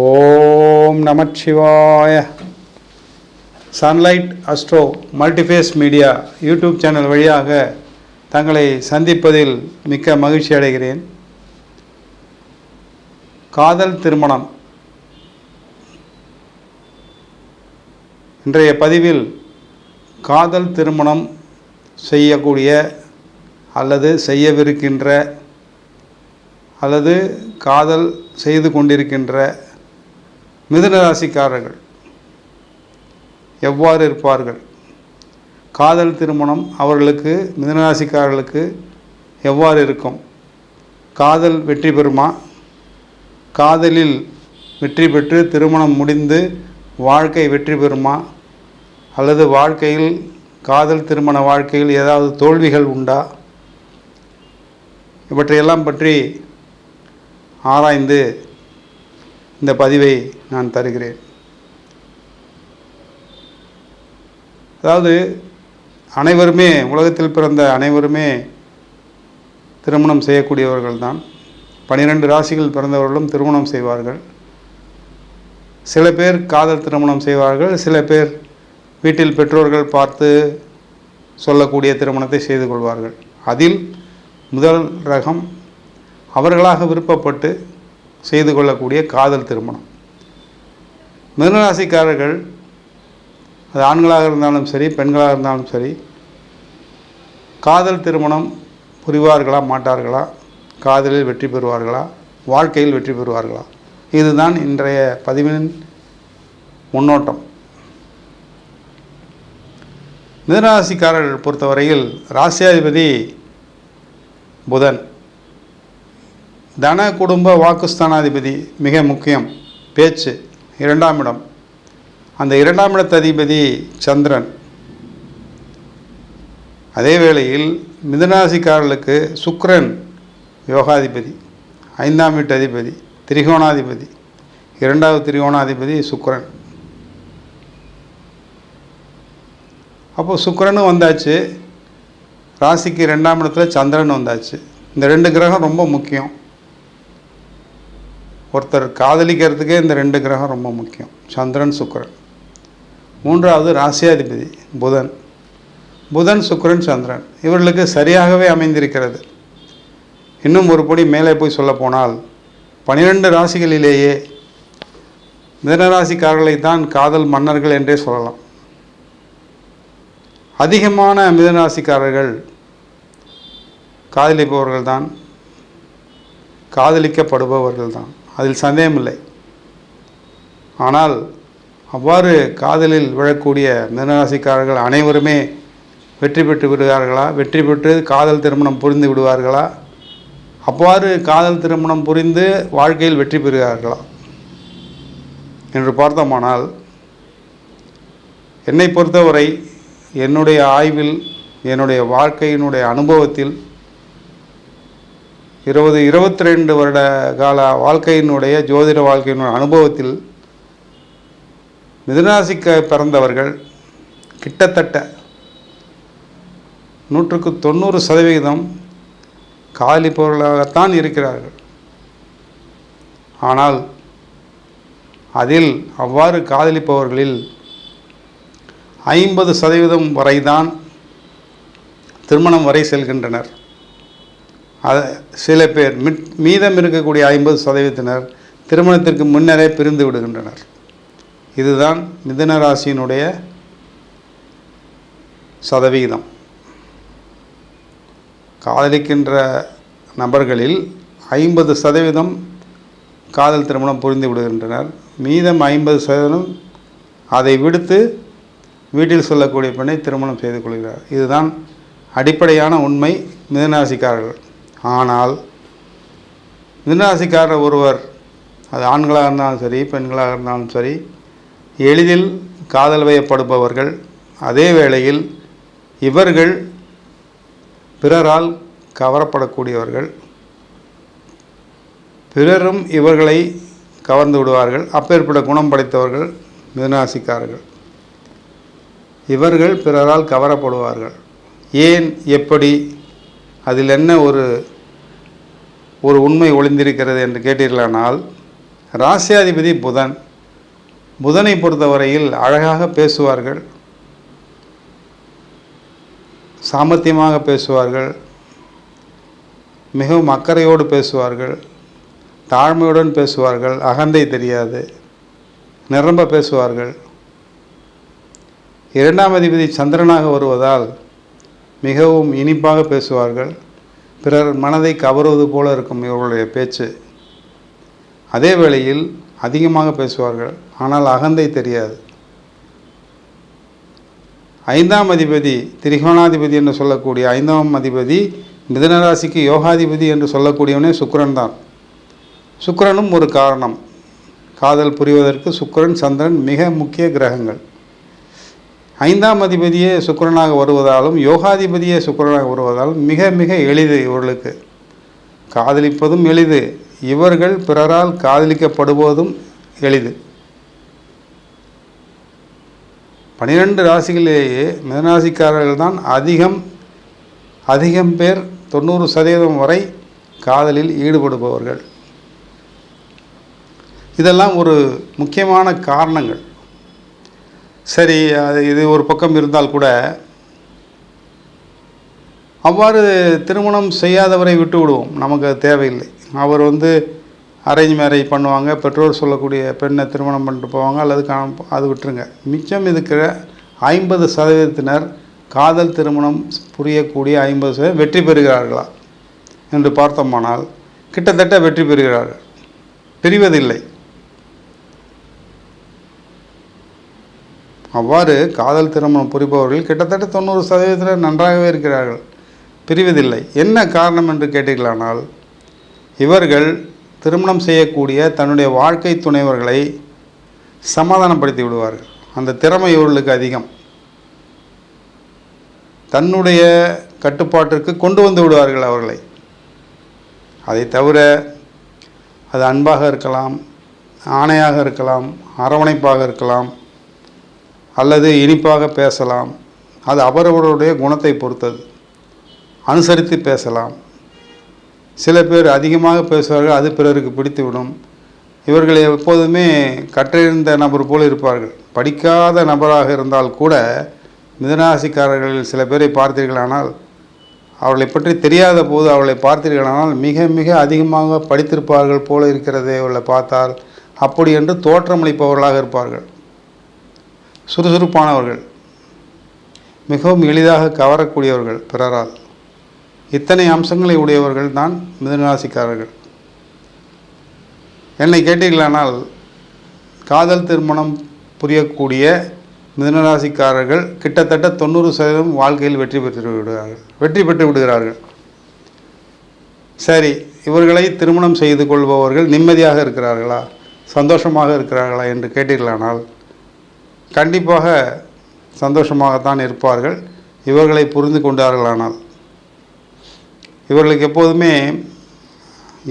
ஓம் நமச்சிவாய. Sunlight astro multiphase media YouTube channel வழியாக தங்களை சந்திப்பதில் மிக்க மகிழ்ச்சி அடைகிறேன். காதல் திருமணம். இன்றைய பதிவில் காதல் திருமணம் செய்யக்கூடிய அல்லது செய்யவிருக்கின்ற அல்லது காதல் செய்து கொண்டிருக்கின்ற மிதுனராசிக்காரர்கள் எவ்வாறு இருப்பார்கள்? காதல் திருமணம் அவர்களுக்கு மிதுனராசிக்காரர்களுக்கு எவ்வாறு இருக்கும்? காதல் வெற்றி பெறுமா? காதலில் வெற்றி பெற்று திருமணம் முடிந்து வாழ்க்கை வெற்றி பெறுமா? அல்லது வாழ்க்கையில் காதல் திருமண வாழ்க்கையில் ஏதாவது தோல்விகள் உண்டா? இவற்றையெல்லாம் பற்றி ஆராய்ந்து இந்த பதிவை நான் தருகிறேன். அதாவது அனைவருமே உலகத்தில் பிறந்த அனைவருமே திருமணம் செய்யக்கூடியவர்கள் தான் பனிரெண்டு ராசிகள் பிறந்தவர்களும் திருமணம் செய்வார்கள். சில பேர் காதல் திருமணம் செய்வார்கள். சில பேர் வீட்டில் பெற்றோர்கள் பார்த்து சொல்லக்கூடிய திருமணத்தை செய்து கொள்வார்கள். அதில் முதல் ரகம் அவர்களாக விருப்பப்பட்டு செய்து கொள்ளக்கூடிய காதல் திருமணம். மிதனராசிக்காரர்கள் அது ஆண்களாக இருந்தாலும் சரி பெண்களாக இருந்தாலும் சரி காதல் திருமணம் புரிவார்களா மாட்டார்களா காதலில் வெற்றி பெறுவார்களா வாழ்க்கையில் வெற்றி பெறுவார்களா? இதுதான் இன்றைய பதிவின் முன்னோட்டம். மிதனராசிக்காரர்கள் பொறுத்தவரையில் ராசியாதிபதி புதன். தன குடும்ப வாக்குஸ்தானாதிபதி மிக முக்கியம். பேச்சு இரண்டாம் இடம். அந்த இரண்டாம் இடத்து அதிபதி சந்திரன். அதே வேளையில் மிதனாசிக்காரர்களுக்கு சுக்ரன் யோகாதிபதி ஐந்தாம் வீட்டு அதிபதி திரிகோணாதிபதி இரண்டாவது திரிகோணாதிபதி சுக்ரன் அப்போ சுக்கரனும் வந்தாச்சு. ராசிக்கு ரெண்டாம் இடத்துல சந்திரன் வந்தாச்சு. இந்த ரெண்டு கிரகம் ரொம்ப முக்கியம். ஒருத்தர் காதலிக்கிறதுக்கே இந்த ரெண்டு கிரகம் ரொம்ப முக்கியம். சந்திரன் சுக்கரன். மூன்றாவது ராசியாதிபதி புதன். புதன் சுக்கரன் சந்திரன். இவர்களுக்கு சரியாகவே அமைந்திருக்கிறது. இன்னும் ஒரு படி மேலே போய் சொல்ல போனால் பனிரெண்டு ராசிகளிலேயே மிதனராசிக்காரர்களை தான் காதல் மன்னர்கள் என்றே சொல்லலாம். அதிகமான மிதனராசிக்காரர்கள் காதலிப்பவர்கள் தான் காதலிக்கப்படுபவர்கள் தான் அதில் சந்தேகமில்லை. ஆனால் அவ்வாறு காதலில் விழக்கூடிய மிதனராசிக்காரர்கள் அனைவருமே வெற்றி பெற்று விடுவார்களா வெற்றி பெற்று காதல் திருமணம் புரிந்து விடுவார்களா? அவ்வாறு காதல் திருமணம் புரிந்து வாழ்க்கையில் வெற்றி பெறுகிறார்களா? என்று பார்த்தோமானால் என்னை பொறுத்தவரை என்னுடைய ஆய்வில் என்னுடைய வாழ்க்கையினுடைய அனுபவத்தில் இருபது இருபத்தி ரெண்டு வருட கால வாழ்க்கையினுடைய ஜோதிட வாழ்க்கையினுடைய அனுபவத்தில் மிதுனாசிக்க பிறந்தவர்கள் கிட்டத்தட்ட நூற்றுக்கு தொண்ணூறு சதவிகிதம் காதலிப்பவர்களாகத்தான் இருக்கிறார்கள். ஆனால் அதில் அவ்வாறு காதலிப்பவர்களில் ஐம்பது சதவீதம் வரைதான் திருமணம் வரை செல்கின்றனர். அது சில பேர் மிட் மீதம் இருக்கக்கூடிய ஐம்பது சதவீதத்தினர் திருமணத்திற்கு முன்னரே பிரிந்து விடுகின்றனர். இதுதான் மிதன ராசியினுடைய சதவிகிதம் காதலிக்கின்ற நபர்களில் ஐம்பது சதவீதம் காதல் திருமணம் புரிந்து விடுகின்றனர். மீதம் ஐம்பது சதவீதம் அதை விடுத்து வீட்டில் சொல்லக்கூடிய பெண்ணை திருமணம் செய்து கொள்கிறார். இதுதான் அடிப்படையான உண்மை மிதனராசிக்காரர்கள் ஆனால் மிதுனராசிக்காரர் ஒருவர் அது ஆண்களாக இருந்தாலும் சரி பெண்களாக இருந்தாலும் சரி எளிதில் காதல் வயப்படுபவர்கள் அதே வேளையில் இவர்கள் பிறரால் கவரப்படக்கூடியவர்கள் பிறரும் இவர்களை கவர்ந்து விடுவார்கள் அப்பேற்பட்ட குணம் படைத்தவர்கள் மிதனராசிக்காரர்கள் இவர்கள் பிறரால் கவரப்படுவார்கள். ஏன் எப்படி அதில் என்ன ஒரு ஒரு உண்மை ஒளிந்திருக்கிறது என்று கேட்டீர்களானால் ராசியாதிபதி புதன். புதனை பொறுத்தவரையில் அழகாக பேசுவார்கள். சாமர்த்தியமாக பேசுவார்கள். மிகவும் அக்கறையோடு பேசுவார்கள். தாழ்மையுடன் பேசுவார்கள். அகந்தை தெரியாது. நிரம்ப பேசுவார்கள். இரண்டாம் அதிபதி சந்திரனாக வருவதால் மிகவும் இனிப்பாக பேசுவார்கள். பிறர் மனதை கவருவது போல இருக்கும் இவர்களுடைய பேச்சு. அதே வேளையில் அதிகமாக பேசுவார்கள் ஆனால் அகந்தை தெரியாது. ஐந்தாம் அதிபதி திரிகோணாதிபதி என்று சொல்லக்கூடிய ஐந்தாம் அதிபதி மிதனராசிக்கு யோகாதிபதி என்று சொல்லக்கூடியவனே சுக்கிரன் தான். சுக்கிரனும் ஒரு காரணம். காதல் புரிவதற்கு சுக்கிரன் சந்திரன் மிக முக்கிய கிரகங்கள். ஐந்தாம் அதிபதியே சுக்கரனாக வருவதாலும் யோகாதிபதியே சுக்கரனாக வருவதாலும் மிக மிக எளிது இவர்களுக்கு. காதலிப்பதும் எளிது. இவர்கள் பிறரால் காதலிக்கப்படுவதும் எளிது. பனிரெண்டு ராசிகளிலேயே மிதனராசிக்காரர்கள் தான் அதிகம் அதிகம் பேர் தொண்ணூறு சதவீதம் வரை காதலில் ஈடுபடுபவர்கள். இதெல்லாம் ஒரு முக்கியமான காரணங்கள். சரி அது இது ஒரு பக்கம் இருந்தால் கூட அவ்வாறு திருமணம் செய்யாதவரை விட்டு விடுவோம் நமக்கு அது தேவையில்லை. அவர் வந்து அரேஞ்ச் மேரேஜ் பண்ணுவாங்க பெற்றோர் சொல்லக்கூடிய பெண்ணை திருமணம் பண்ணிட்டு போவாங்க அல்லது காண அது விட்டுருங்க. மிச்சம் இருக்கிற ஐம்பது சதவீதத்தினர் காதல் திருமணம் புரியக்கூடிய ஐம்பது சதவீதம் வெற்றி பெறுகிறார்களா? என்று பார்த்தோமானால் கிட்டத்தட்ட வெற்றி பெறுகிறார்கள். பிரிவதில்லை. அவ்வாறு காதல் திருமணம் புரிபவர்கள் கிட்டத்தட்ட தொண்ணூறு சதவீதத்தில் நன்றாகவே இருக்கிறார்கள். பிரிவதில்லை. என்ன காரணம் என்று கேட்டீர்களானால் இவர்கள் திருமணம் செய்யக்கூடிய தன்னுடைய வாழ்க்கை துணைவர்களை சமாதானப்படுத்தி விடுவார்கள். அந்த திறமை இவர்களுக்கு அதிகம். தன்னுடைய கட்டுப்பாட்டிற்கு கொண்டு வந்து விடுவார்கள் அவர்களை. அதை தவிர அது அன்பாக இருக்கலாம் ஆணையாக இருக்கலாம் அரவணைப்பாக இருக்கலாம் அல்லது இனிப்பாக பேசலாம். அது அவரவருடைய குணத்தை பொறுத்தது. அனுசரித்து பேசலாம். சில பேர் அதிகமாக பேசுவார்கள் அது பிறருக்கு பிடித்துவிடும். இவர்கள் எப்போதுமே கற்றிருந்த நபர் போல் இருப்பார்கள். படிக்காத நபராக இருந்தால் கூட மிதனாசிக்காரர்களில் சில பேரை பார்த்தீர்களானால் அவளை பற்றி தெரியாத போது அவளை பார்த்தீர்களானால் மிக மிக அதிகமாக படித்திருப்பார்கள் போல இருக்கிறதே அவளை பார்த்தால் அப்படி என்று தோற்றமளிப்பவர்களாக இருப்பார்கள். சுறுசுறுப்பானவர்கள் மிகவும் எளிதாக கவரக்கூடியவர்கள் பிறரால். இத்தனை அம்சங்களை உடையவர்கள் தான் மிதனராசிக்காரர்கள். என்னை கேட்டீர்களானால் காதல் திருமணம் புரியக்கூடிய மிதனராசிக்காரர்கள் கிட்டத்தட்ட தொண்ணூறு சதவீதம் வாழ்க்கையில் வெற்றி பெற்று விடுகிறார்கள் வெற்றி பெற்று விடுகிறார்கள். சரி இவர்களை திருமணம் செய்து கொள்பவர்கள் நிம்மதியாக இருக்கிறார்களா சந்தோஷமாக இருக்கிறார்களா என்று கேட்டீர்களானால் கண்டிப்பாக சந்தோஷமாகத்தான் இருப்பார்கள். இவர்களை புரிந்து கொண்டார்களானால். இவர்களுக்கு எப்போதுமே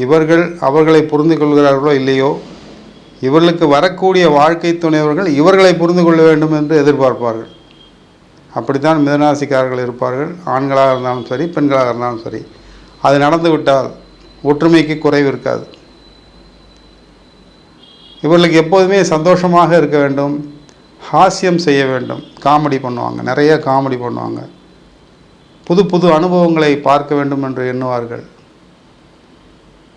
இவர்கள் அவர்களை புரிந்து கொள்கிறார்களோ இல்லையோ இவர்களுக்கு வரக்கூடிய வாழ்க்கை துணைவர்கள் இவர்களை புரிந்து கொள்ள வேண்டும் என்று எதிர்பார்ப்பார்கள். அப்படித்தான் மிதனாசிக்காரர்கள் இருப்பார்கள். ஆண்களாக இருந்தாலும் சரி பெண்களாக இருந்தாலும் சரி. அது நடந்துவிட்டால் ஒற்றுமைக்கு குறைவு இருக்காது. இவர்களுக்கு எப்போதுமே சந்தோஷமாக இருக்க வேண்டும். ஹாஸ்யம் செய்ய வேண்டும். காமெடி பண்ணுவாங்க. நிறைய காமெடி பண்ணுவாங்க. புது புது அனுபவங்களை பார்க்க வேண்டும் என்று எண்ணுவார்கள்.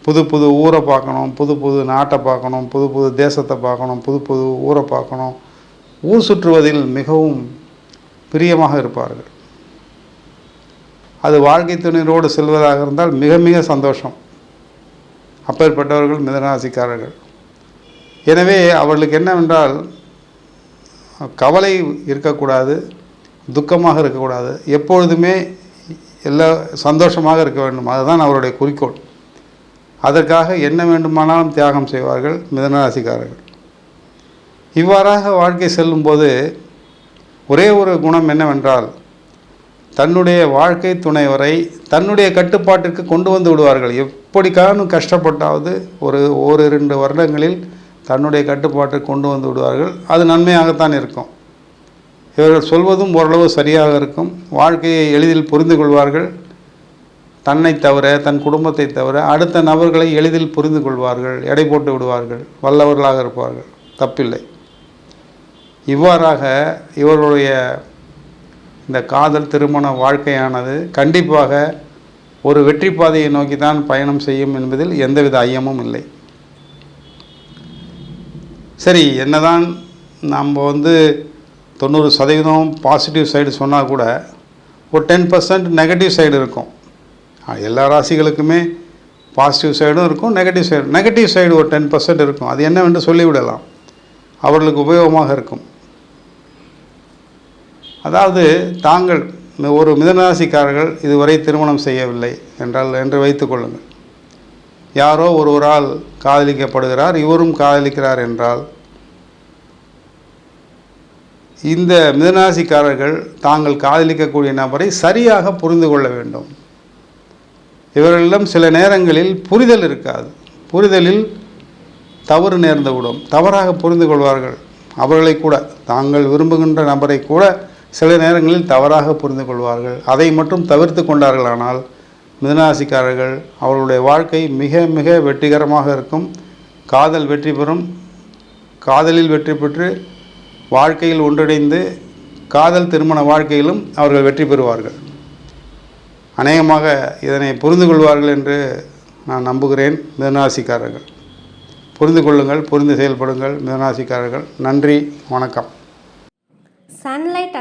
புது புது ஊரை பார்க்கணும். புது புது நாட்டை பார்க்கணும். புது புது தேசத்தை பார்க்கணும். புது புது ஊரை பார்க்கணும். ஊர் சுற்றுவதில் மிகவும் பிரியமாக இருப்பார்கள். அது வாழ்க்கை துணையோடு செல்வதாக இருந்தால் மிக மிக சந்தோஷம். அப்பேற்பட்டவர்கள் மிதனராசிக்காரர்கள். எனவே அவர்களுக்கு என்னவென்றால் கவலை இருக்கக்கூடாது துக்கமாக இருக்கக்கூடாது. எப்பொழுதுமே எல்லா சந்தோஷமாக இருக்க வேண்டும். அதுதான் அவருடைய குறிக்கோள். அதற்காக என்ன வேண்டுமானாலும் தியாகம் செய்வார்கள் மிதனராசிக்காரர்கள். இவ்வாறாக வாழ்க்கை செல்லும்போது ஒரே ஒரு குணம் என்னவென்றால் தன்னுடைய வாழ்க்கை துணைவரை தன்னுடைய கட்டுப்பாட்டிற்கு கொண்டு வந்து விடுவார்கள். எப்படிக்கானும் கஷ்டப்பட்டாவது ஒரு ஒரு வருடங்களில் தன்னுடைய கட்டுப்பாட்டை கொண்டு வந்து விடுவார்கள். அது நன்மையாகத்தான் இருக்கும். இவர்கள் சொல்வதும் ஓரளவு சரியாக இருக்கும். வாழ்க்கையை எளிதில் புரிந்து கொள்வார்கள். தன்னை தவிர தன் குடும்பத்தை தவிர அடுத்த நபர்களை எளிதில் புரிந்து கொள்வார்கள். எடை போட்டு விடுவார்கள். வல்லவர்களாக இருப்பார்கள். தப்பில்லை. இவ்வாறாக இவர்களுடைய இந்த காதல் திருமண வாழ்க்கையானது கண்டிப்பாக ஒரு வெற்றி பாதையை நோக்கி தான் பயணம் செய்யும் என்பதில் எந்தவித ஐயமும் இல்லை. சரி என்னதான் நம்ம வந்து தொண்ணூறு சதவீதம் பாசிட்டிவ் சைடு சொன்னால் கூட ஒரு டென் பர்சன்ட் நெகட்டிவ் சைடு இருக்கும். எல்லா ராசிகளுக்குமே பாசிட்டிவ் சைடும் இருக்கும் நெகட்டிவ் சைடு நெகட்டிவ் சைடு ஒரு டென் பர்சன்ட் இருக்கும். அது என்னவென்று சொல்லிவிடலாம். அவர்களுக்கு உபயோகமாக இருக்கும். அதாவது தாங்கள் ஒரு மிதனராசிக்காரர்கள் இதுவரை திருமணம் செய்யவில்லை என்றால் என்று வைத்துக்கொள்ளுங்கள் யாரோ ஒருவரால் காதலிக்கப்படுகிறார் இவரும் காதலிக்கிறார் என்றால் இந்த மிதனாசிக்காரர்கள் தாங்கள் காதலிக்கக்கூடிய நபரை சரியாக புரிந்து கொள்ள வேண்டும். இவர்களிடம் சில நேரங்களில் புரிதல் இருக்காது. புரிதலில் தவறு நேர்ந்துவிடும். தவறாக புரிந்து கொள்வார்கள். அவர்களை கூட தாங்கள் விரும்புகின்ற நபரை கூட சில நேரங்களில் தவறாக புரிந்து கொள்வார்கள். அதை மட்டும் தவிர்த்து கொண்டார்களானால் மிதனராசிக்காரர்கள் அவர்களுடைய வாழ்க்கை மிக மிக வெற்றிகரமாக இருக்கும். காதல் வெற்றி பெறும். காதலில் வெற்றி பெற்று வாழ்க்கையில் ஒன்றிணைந்து காதல் திருமண வாழ்க்கையிலும் அவர்கள் வெற்றி பெறுவார்கள். அநேகமாக இதனை புரிந்து கொள்வார்கள் என்று நான் நம்புகிறேன் மிதனராசிக்காரர்கள். புரிந்து கொள்ளுங்கள் புரிந்து செயல்படுங்கள் மிதனராசிக்காரர்கள். நன்றி வணக்கம். சன்லைட்